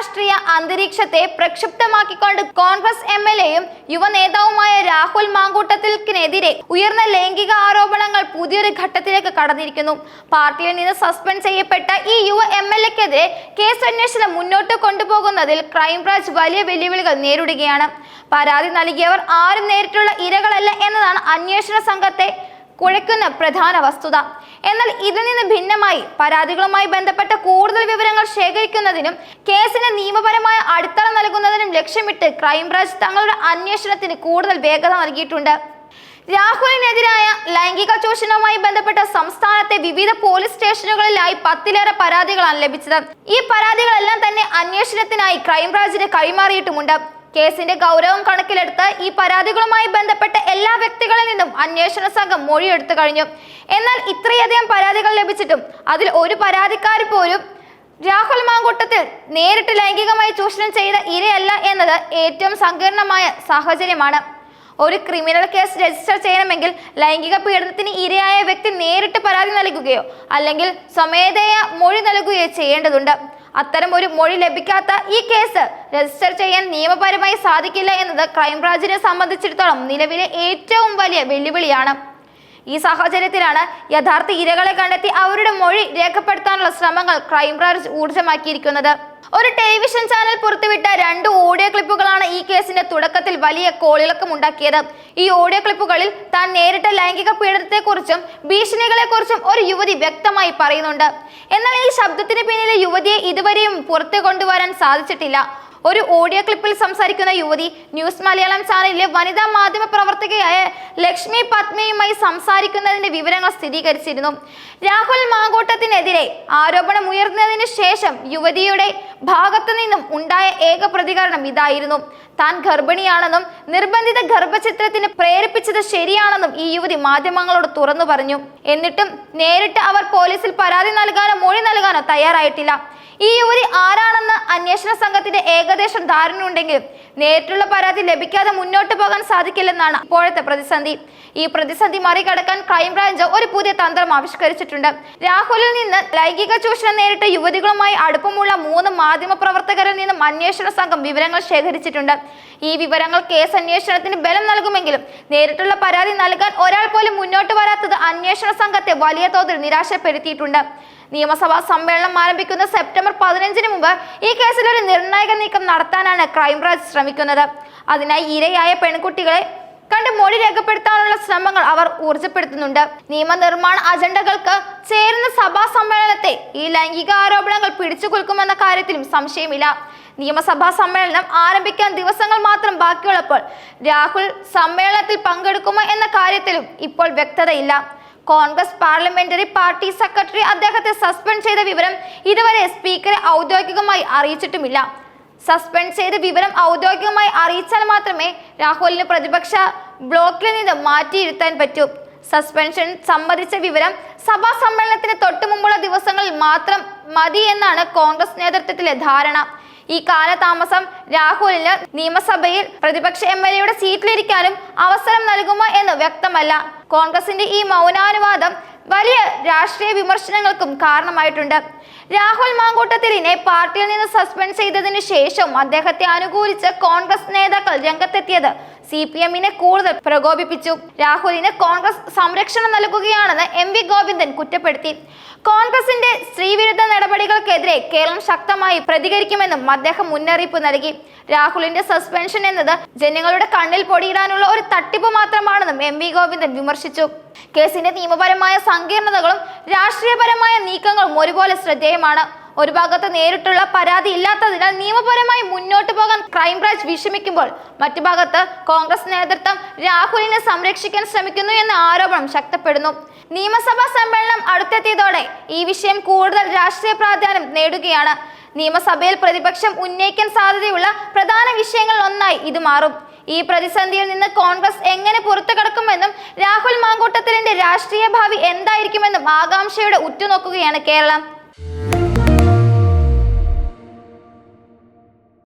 രാഷ്ട്രീയ അന്തരീക്ഷത്തെ പ്രക്ഷുബ്ധമാക്കിക്കൊണ്ട് Congress M L എയും യുവ നേതാവുമായ രാഹുൽ മാങ്കൂട്ടത്തിൽക്കെതിരെ ഉയർന്ന ലൈംഗിക ആരോപണങ്ങൾ പുതിയൊരു ഘട്ടത്തിലേക്ക് കടന്നിരിക്കുന്നു. പാർട്ടിയിൽ നിന്ന് സസ്പെൻഡ് ചെയ്യപ്പെട്ട ഈ യുവ എം എൽ എക്കെതിരെ കേസ് അന്വേഷണം മുന്നോട്ട് കൊണ്ടുപോകുന്നതിൽ ക്രൈംബ്രാഞ്ച് വലിയ വെല്ലുവിളികൾ നേരിടുകയാണ്. പരാതി നൽകിയവർ ആരും നേരിട്ടുള്ള ഇരകളല്ല എന്നതാണ് അന്വേഷണ സംഘത്തെ കുഴക്കുന്ന പ്രധാന വസ്തുത. എന്നാൽ ഇതിൽ നിന്ന് ഭിന്നമായി പരാതികളുമായി ബന്ധപ്പെട്ട കൂടുതൽ വിവരങ്ങൾ ശേഖരിക്കുന്നതിനും കേസിന് നിയമപരമായ അടിത്തറ നൽകുന്നതിനും ലക്ഷ്യമിട്ട് ക്രൈംബ്രാഞ്ച് തങ്ങളുടെ അന്വേഷണത്തിന് കൂടുതൽ വേഗത നൽകിയിട്ടുണ്ട്. രാഹുലിനെതിരായ ലൈംഗിക ചൂഷണവുമായി ബന്ധപ്പെട്ട സംസ്ഥാനത്തെ വിവിധ പോലീസ് സ്റ്റേഷനുകളിലായി പത്തിലേറെ പരാതികളാണ് ലഭിച്ചത്. ഈ പരാതികളെല്ലാം തന്നെ അന്വേഷണത്തിനായി ക്രൈംബ്രാഞ്ചിന് കൈമാറിയിട്ടുമുണ്ട്. കേസിന്റെ ഗൗരവം കണക്കിലെടുത്ത് ഈ പരാതികളുമായി ബന്ധപ്പെട്ട എല്ലാ വ്യക്തികളിൽ നിന്നും അന്വേഷണ സംഘം മൊഴിയെടുത്തു കഴിഞ്ഞു. എന്നാൽ ഇത്രയധികം പരാതികൾ ലഭിച്ചിട്ടും അതിൽ ഒരു പരാതിക്കാർ പോലും രാഹുൽ മാങ്കൂട്ടത്തിൽ നേരിട്ട് ലൈംഗികമായി ചൂഷണം ചെയ്ത ഇരയല്ല എന്നത് ഏറ്റവും സങ്കീർണമായ സാഹചര്യമാണ്. ഒരു ക്രിമിനൽ കേസ് രജിസ്റ്റർ ചെയ്യണമെങ്കിൽ ലൈംഗിക പീഡനത്തിന് ഇരയായ വ്യക്തി നേരിട്ട് പരാതി നൽകുകയോ അല്ലെങ്കിൽ സ്വമേധയ മൊഴി നൽകുകയോ ചെയ്യേണ്ടതുണ്ട്. അത്തരം ഒരു മൊഴി ലഭിക്കാത്ത ഈ കേസ് രജിസ്റ്റർ ചെയ്യാൻ നിയമപരമായി സാധിക്കില്ല എന്നത് ക്രൈംബ്രാഞ്ചിനെ സംബന്ധിച്ചിടത്തോളം നിലവിലെ ഏറ്റവും വലിയ വെല്ലുവിളിയാണ്. ഈ സാഹചര്യത്തിലാണ് യഥാർത്ഥ ഇരകളെ കണ്ടെത്തി അവരുടെ മൊഴി രേഖപ്പെടുത്താനുള്ള ശ്രമങ്ങൾ ക്രൈംബ്രാഞ്ച് ഊർജമാക്കിയിരിക്കുന്നത്. ഒരു ടെലിവിഷൻ ചാനൽ പുറത്തുവിട്ട രണ്ട് ഓഡിയോ ക്ലിപ്പുകളാണ് ഈ കേസിന്റെ തുടക്കത്തിൽ വലിയ കോളിളക്കം ഉണ്ടാക്കിയത്. ഈ ഓഡിയോ ക്ലിപ്പുകളിൽ താൻ നേരിട്ട ലൈംഗിക പീഡനത്തെക്കുറിച്ചും ഭീഷണികളെക്കുറിച്ചും ഒരു യുവതി വ്യക്തമായി പറയുന്നുണ്ട്. എന്നാൽ ഈ ശബ്ദത്തിന് പിന്നിലെ യുവതിയെ ഇതുവരെയും പുറത്തു കൊണ്ടുവരാൻ സാധിച്ചിട്ടില്ല. ഒരു ഓഡിയോ ക്ലിപ്പിൽ സംസാരിക്കുന്ന യുവതി ന്യൂസ് മലയാളം ചാനലിലെ വനിതാ മാധ്യമ പ്രവർത്തകയായ ലക്ഷ്മി പത്മയുമായി സംസാരിക്കുന്നതിന്റെ വിവരങ്ങൾ സ്ഥിരീകരിച്ചിരുന്നു. രാഹുൽ മാങ്കോട്ടത്തിനെതിരെ ആരോപണം ഉയർന്നതിന് ശേഷം യുവതിയുടെ ഭാഗത്തു നിന്നും ഉണ്ടായ ഏക പ്രതികരണം ഇതായിരുന്നു. താൻ ഗർഭിണിയാണെന്നും നിർബന്ധിത ഗർഭചിത്രത്തിന് പ്രേരിപ്പിച്ചത് ശരിയാണെന്നും ഈ യുവതി മാധ്യമങ്ങളോട് തുറന്നു പറഞ്ഞു. എന്നിട്ടും നേരിട്ട് അവർ പോലീസിൽ പരാതി നൽകാനോ മൊഴി നൽകാനോ തയ്യാറായിട്ടില്ല. ഈ യുവതി ആരാണെന്ന് അന്വേഷണ സംഘത്തിന്റെ ഏകദേശം ധാരണ ഉണ്ടെങ്കിലും നേരിട്ടുള്ള പരാതി ലഭിക്കാതെ മുന്നോട്ട് പോകാൻ സാധിക്കില്ലെന്നാണ് ഇപ്പോഴത്തെ പ്രതിസന്ധി. ഈ പ്രതിസന്ധി മറികടക്കാൻ ക്രൈംബ്രാഞ്ച് ഒരു പുതിയ തന്ത്രം ആവിഷ്കരിച്ചിട്ടുണ്ട്. രാഹുലിൽ നിന്ന് ലൈംഗിക ചൂഷണം നേരിട്ട യുവതികളുമായി അടുപ്പമുള്ള മൂന്ന് മാധ്യമ പ്രവർത്തകരിൽ നിന്നും അന്വേഷണ സംഘം വിവരങ്ങൾ ശേഖരിച്ചിട്ടുണ്ട്. ഈ വിവരങ്ങൾ കേസ് അന്വേഷണത്തിന് ബലം നൽകുമെങ്കിലും നേരിട്ടുള്ള പരാതി നൽകാൻ ഒരാൾ പോലും മുന്നോട്ട് വരാത്തത് അന്വേഷണ സംഘത്തെ വലിയ തോതിൽ നിരാശപ്പെടുത്തിയിട്ടുണ്ട്. നിയമസഭാ സമ്മേളനം ആരംഭിക്കുന്ന സെപ്റ്റംബർ പതിനഞ്ചിന് മുമ്പ് ഈ കേസിൽ ഒരു നിർണായക നീക്കം നടത്താനാണ് ക്രൈംബ്രാഞ്ച് ശ്രമിക്കുന്നത്. അതിനായി ഇരയായ പെൺകുട്ടികളെ കണ്ട് മൊഴി രേഖപ്പെടുത്താനുള്ള ശ്രമങ്ങൾ അവർ ഊർജപ്പെടുത്തുന്നുണ്ട് നിയമനിർമ്മാണ അജണ്ടകൾക്ക് ചേരുന്ന സഭാ സമ്മേളനത്തെ ഈ ലൈംഗിക ആരോപണങ്ങൾ പിടിച്ചുകൊൽക്കുമെന്ന കാര്യത്തിലും സംശയമില്ല. നിയമസഭാ സമ്മേളനം ആരംഭിക്കാൻ ദിവസങ്ങൾ മാത്രം ബാക്കിയുള്ളപ്പോൾ രാഹുൽ സമ്മേളനത്തിൽ പങ്കെടുക്കുമോ എന്ന കാര്യത്തിലും ഇപ്പോൾ വ്യക്തതയില്ല. കോൺഗ്രസ് പാർലമെന്ററി പാർട്ടി സെക്രട്ടറി അദ്ദേഹത്തെ സസ്പെൻഡ് ചെയ്ത വിവരം ഇതുവരെ സ്പീക്കറെ ഔദ്യോഗികമായി അറിയിച്ചിട്ടുമില്ല. സസ്പെൻഡ് ചെയ്ത വിവരം ഔദ്യോഗികമായി അറിയിച്ചാൽ മാത്രമേ രാഹുലിന് പ്രതിപക്ഷ ബ്ലോക്കിൽ നിന്ന് മാറ്റിയിരുത്താൻ പറ്റൂ. സസ്പെൻഷൻ സംബന്ധിച്ച വിവരം സഭാ സമ്മേളനത്തിന് തൊട്ടു മുമ്പുള്ള ദിവസങ്ങളിൽ മാത്രം മതി എന്നാണ് കോൺഗ്രസ് നേതൃത്വത്തിലെ ധാരണ. ഈ കാലതാമസം രാഹുലിന് നിയമസഭയിൽ പ്രതിപക്ഷ എം എൽ എയുടെ സീറ്റിലിരിക്കാനും അവസരം നൽകുമോ എന്ന് വ്യക്തമല്ല. കോൺഗ്രസിന്റെ ഈ മൗനാനുവാദം വലിയ രാഷ്ട്രീയ വിമർശനങ്ങൾക്കും കാരണമായിട്ടുണ്ട്. രാഹുൽ മാങ്കൂട്ടത്തിലിനെ പാർട്ടിയിൽ നിന്ന് സസ്പെൻഡ് ചെയ്തതിനു ശേഷം അദ്ദേഹത്തെ അനുകൂലിച്ച് കോൺഗ്രസ് നേതാക്കൾ രംഗത്തെത്തിയത് സി പി എമ്മിനെ കൂടുതൽ പ്രകോപിപ്പിച്ചു. രാഹുലിന് കോൺഗ്രസ് സംരക്ഷണം നൽകുകയാണെന്ന് എം വി ഗോവിന്ദൻ കുറ്റപ്പെടുത്തി. കോൺഗ്രസിന്റെ സ്ത്രീവിരുദ്ധ നടപടികൾക്കെതിരെ കേരളം ശക്തമായി പ്രതികരിക്കുമെന്നും അദ്ദേഹം മുന്നറിയിപ്പ് നൽകി. രാഹുലിന്റെ സസ്പെൻഷൻ എന്നത് ജനങ്ങളുടെ കണ്ണിൽ പൊടിയിടാനുള്ള ഒരു തട്ടിപ്പ് മാത്രമാണെന്നും എം വി ഗോവിന്ദൻ വിമർശിച്ചു. കേസിന്റെ നിയമപരമായ സങ്കീർണതകളും രാഷ്ട്രീയപരമായ നീക്കങ്ങളും ഒരുപോലെ ശ്രദ്ധേയമാണ്. ഒരു ഭാഗത്ത് നേരിട്ടുള്ള പരാതി ഇല്ലാത്തതിനാൽ നിയമപരമായി മുന്നോട്ട് പോകാൻ ക്രൈംബ്രാഞ്ച് വിഷമിക്കുമ്പോൾ മറ്റു ഭാഗത്ത് കോൺഗ്രസ് നേതൃത്വം രാഹുലിനെ സംരക്ഷിക്കാൻ ശ്രമിക്കുന്നു എന്ന ആരോപണം ശക്തപ്പെടുന്നു. നിയമസഭാ സമ്മേളനം അടുത്തെത്തിയതോടെ ഈ വിഷയം കൂടുതൽ രാഷ്ട്രീയ പ്രാധാന്യം നേടുകയാണ്. നിയമസഭയിൽ പ്രതിപക്ഷം ഉന്നയിക്കാൻ സാധ്യതയുള്ള പ്രധാന വിഷയങ്ങളിൽ ഒന്നായി ഇത് മാറും. ഈ പ്രതിസന്ധിയിൽ നിന്ന് കോൺഗ്രസ് എങ്ങനെ പുറത്തു കടക്കുമെന്നും രാഹുൽ മാങ്കൂട്ടത്തിലിന്റെ രാഷ്ട്രീയ ഭാവി എന്തായിരിക്കുമെന്നും ആകാംക്ഷയോടെ ഉറ്റുനോക്കുകയാണ് കേരളം.